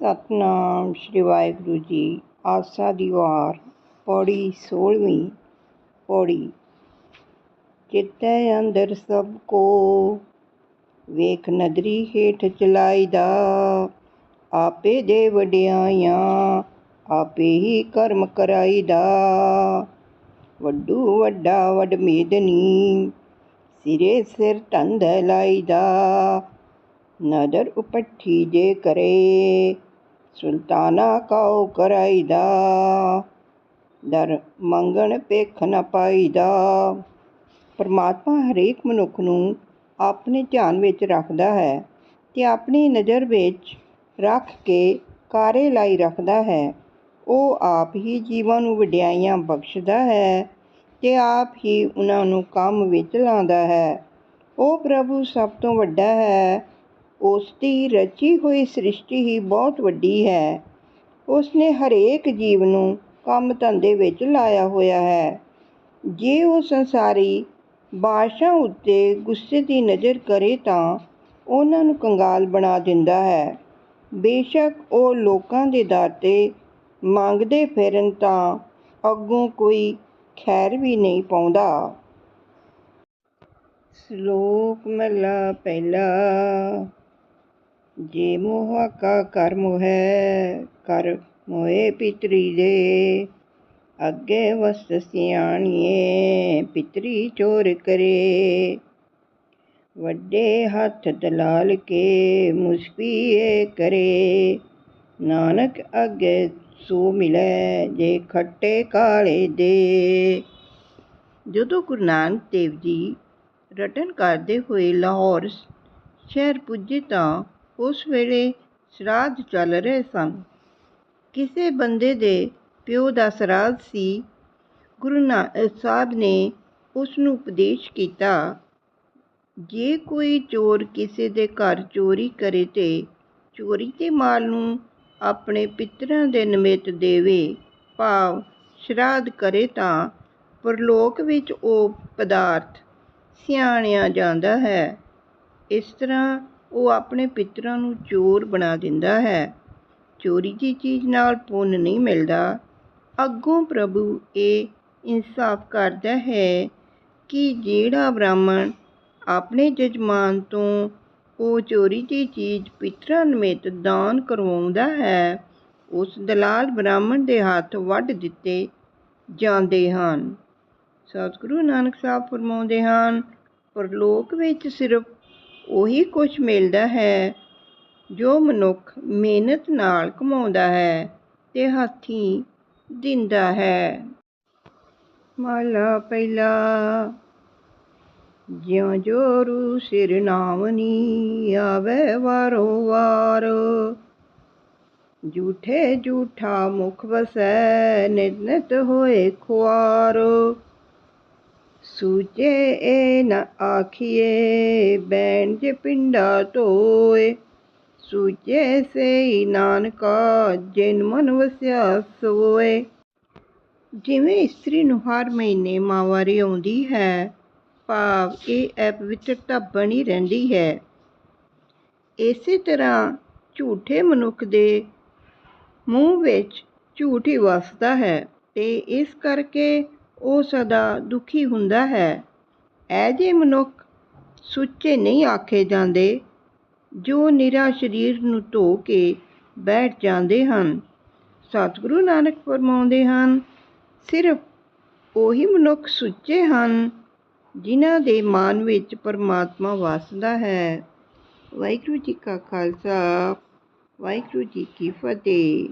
ਸਤਨਾਮ ਸ਼੍ਰੀ ਵਾਹਿਗੁਰੂ ਜੀ। ਆਸਾ ਦੀ ਵਾਰ, ਪੌੜੀ ਸੋਲਵੀਂ ਪੌੜੀ। ਚਿੱਤੈ ਅੰਦਰ ਸਭ ਕੋ, ਵੇਖ ਨਦਰੀ ਹੇਠ ਚਲਾਈਦਾ। ਆਪੇ ਦੇ ਵਡਿਆਈਆਂ ਆਪੇ ਹੀ ਕਰਮ ਕਰਾਈਦਾ। ਵੱਡੂ ਵੱਡਾ ਵੱਡ ਮੇਦਨੀ, ਸਿਰੇ ਸਿਰ ਧੰਦ ਲਾਈਦਾ। ਨਦਰ ਉਪੱਠੀ ਜੇ ਕਰੇ ਸੁਲਤਾਨਾ ਕਾਉ ਕਰਾਈਦਾ? ਦਰ ਮੰਗਣ ਭੇਖ ਨ ਪਾਈਦਾ। ਪਰਮਾਤਮਾ ਹਰੇਕ ਮਨੁੱਖ ਨੂੰ ਆਪਣੇ ਧਿਆਨ ਵਿੱਚ ਰੱਖਦਾ ਹੈ ਤੇ ਆਪਣੀ ਨਜ਼ਰ ਵਿੱਚ ਰੱਖ ਕੇ ਕਾਰੇ ਲਾਈ ਰੱਖਦਾ ਹੈ। ਉਹ ਆਪ ਹੀ ਜੀਵਾਂ ਨੂੰ ਵਡਿਆਈਆਂ ਬਖਸ਼ਦਾ ਹੈ ਤੇ ਆਪ ਹੀ ਉਹਨਾਂ ਨੂੰ ਕੰਮ ਵਿੱਚ ਲਾਉਂਦਾ ਹੈ। ਉਹ ਪ੍ਰਭੂ ਸਭ ਤੋਂ ਵੱਡਾ ਹੈ ਉਸ ਦੀ ਰਚੀ ਹੋਈ ਸ੍ਰਿਸ਼ਟੀ ਹੀ ਬਹੁਤ ਵੱਡੀ ਹੈ। ਉਸ ਨੇ ਹਰੇਕ ਜੀਵ ਨੂੰ ਕੰਮ ਧੰਦੇ ਵਿੱਚ ਲਾਇਆ ਹੋਇਆ ਹੈ। ਜੇ ਉਹ ਸੰਸਾਰੀ ਬਾਦਸ਼ਾਹ ਉੱਤੇ ਗੁੱਸੇ ਦੀ ਨਜ਼ਰ ਕਰੇ ਤਾਂ ਉਹਨਾਂ ਨੂੰ ਕੰਗਾਲ ਬਣਾ ਦਿੰਦਾ ਹੈ। ਬੇਸ਼ੱਕ ਉਹ ਲੋਕਾਂ ਦੇ ਦਰ 'ਤੇ ਮੰਗਦੇ ਫਿਰਨ ਤਾਂ ਅੱਗੋਂ ਕੋਈ ਖੈਰ ਵੀ ਨਹੀਂ ਪਾਉਂਦਾ। ਸ਼ਲੋਕ ਮਹਲਾ ਪਹਿਲਾ। ਜੇ ਮੋਹਾ ਕਾ ਕਰ ਮੋਹੈ ਕਰ ਮੋਏ ਪਿਤਰੀ ਦੇ। ਅੱਗੇ ਵਸਤ ਸਿਆਣੀਏ, ਪਿਤਰੀ ਚੋਰ ਕਰੇ। ਵੱਡੇ ਹੱਥ ਦਲਾਲ ਕੇ ਮੁਸਕੀਏ ਕਰੇ। ਨਾਨਕ ਅੱਗੇ ਸੋ ਮਿਲੇ, ਜੇ ਖੱਟੇ ਕਾਲੇ ਦੇ। ਜਦੋਂ ਗੁਰੂ ਨਾਨਕ ਦੇਵ ਜੀ ਰਟਨ ਕਰਦੇ ਹੋਏ ਲਾਹੌਰ ਸ਼ਹਿਰ ਪੁੱਜੇ ਤਾਂ ਉਸ ਵੇਲੇ ਸ਼ਰਾਧ ਚੱਲ ਰਹੇ ਸਨ। ਕਿਸੇ ਬੰਦੇ ਦੇ ਪਿਓ ਦਾ ਸਰਾਧ ਸੀ। ਗੁਰੂ ਨਾਨਕ ਸਾਹਿਬ ਨੇ ਉਸ ਨੂੰ ਉਪਦੇਸ਼ ਕੀਤਾ, ਜੇ ਕੋਈ ਚੋਰ ਕਿਸੇ ਦੇ ਘਰ ਚੋਰੀ ਕਰੇ ਤੇ ਚੋਰੀ ਦੇ ਮਾਲ ਨੂੰ ਆਪਣੇ ਪਿਤਰਾਂ ਦੇ ਨਿਮਿਤ ਦੇਵੇ, ਭਾਵ ਸ਼ਰਾਧ ਕਰੇ ਤਾਂ ਪਰਲੋਕ ਵਿੱਚ ਉਹ ਪਦਾਰਥ ਸਿਆਣਿਆ ਜਾਂਦਾ ਹੈ। ਇਸ ਤਰ੍ਹਾਂ ਉਹ ਆਪਣੇ ਪਿੱਤਰਾਂ ਨੂੰ ਚੋਰ ਬਣਾ ਦਿੰਦਾ ਹੈ। ਚੋਰੀ ਦੀ ਚੀਜ਼ ਨਾਲ ਪੁੰਨ ਨਹੀਂ ਮਿਲਦਾ। ਅੱਗੋਂ ਪ੍ਰਭੂ ਇਹ ਇਨਸਾਫ ਕਰਦਾ ਹੈ ਕਿ ਜਿਹੜਾ ਬ੍ਰਾਹਮਣ ਆਪਣੇ ਜਜਮਾਨ ਤੋਂ ਉਹ ਚੋਰੀ ਦੀ ਚੀਜ਼ ਪਿਤਰਾਂ ਨਿਮਿਤ ਦਾਨ ਕਰਵਾਉਂਦਾ ਹੈ, ਉਸ ਦਲਾਲ ਬ੍ਰਾਹਮਣ ਦੇ ਹੱਥ ਵੱਢ ਦਿੱਤੇ ਜਾਂਦੇ ਹਨ। ਸਤਿਗੁਰੂ ਨਾਨਕ ਸਾਹਿਬ ਫਰਮਾਉਂਦੇ ਹਨ, ਪਰਲੋਕ ਵਿੱਚ ਸਿਰਫ ਉਹੀ ਕੁਝ ਮਿਲਦਾ ਹੈ, ਜੋ ਮਨੁੱਖ ਮਿਹਨਤ ਨਾਲ ਕਮਾਉਂਦਾ ਹੈ ਅਤੇ ਹੱਥੀਂ ਦਿੰਦਾ ਹੈ। ਮਾਲਾ ਪਹਿਲਾ, ਜਿਉ ਜੋਰੂ ਸਿਰ ਨਾਮਨੀ ਆਵੇ ਵਾਰੋ ਵਾਰ। ਝੂਠੇ ਝੂਠਾ ਮੁਖ ਵਸੈ ਨਿਤ ਨਿਤ ਹੋਏ ਖੁਆਰ। ਸੂਚੇ ਏ ਨ ਆਖੀਏ ਬੈਣ ਜੇ ਪਿੰਡਾ ਧੋਏ। ਸੂਚੇ ਸੇ ਨਾਨਕਾ, ਜਿਨ ਮਨ ਵਸਿਆ ਸੋਏ। ਜਿਵੇਂ ਇਸਤਰੀ ਨੂੰ ਹਰ ਮਹੀਨੇ ਮਾਵਾਰੀ ਆਉਂਦੀ ਹੈ, ਭਾਵ ਇਹ ਅਪਵਿੱਤਰਤਾ ਬਣੀ ਰਹਿੰਦੀ ਹੈ। ਇਸੇ ਤਰ੍ਹਾਂ ਝੂਠੇ ਮਨੁੱਖ ਦੇ ਮੂੰਹ ਵਿੱਚ ਝੂਠ ਹੀ ਵਸਦਾ ਹੈ ਤੇ ਇਸ ਕਰਕੇ ਉਹ ਸਦਾ ਦੁਖੀ ਹੁੰਦਾ ਹੈ। ਐ ਜਿਹੇ ਮਨੁੱਖ ਸੁੱਚੇ ਨਹੀਂ ਆਖੇ ਜਾਂਦੇ, ਜੋ ਨਿਰਾ ਸਰੀਰ ਨੂੰ ਧੋ ਕੇ ਬੈਠ ਜਾਂਦੇ ਹਨ, ਸਤਿਗੁਰੂ ਨਾਨਕ ਫਰਮਾਉਂਦੇ ਹਨ, ਸਿਰਫ ਉਹੀ ਮਨੁੱਖ ਸੁੱਚੇ ਹਨ ਜਿਨ੍ਹਾਂ ਦੇ ਮਨ ਵਿੱਚ ਪਰਮਾਤਮਾ ਵਸਦਾ ਹੈ। ਵਾਹਿਗੁਰੂ ਜੀ ਕਾ ਖਾਲਸਾ, ਵਾਹਿਗੁਰੂ ਜੀ ਕੀ ਫਤਿਹ।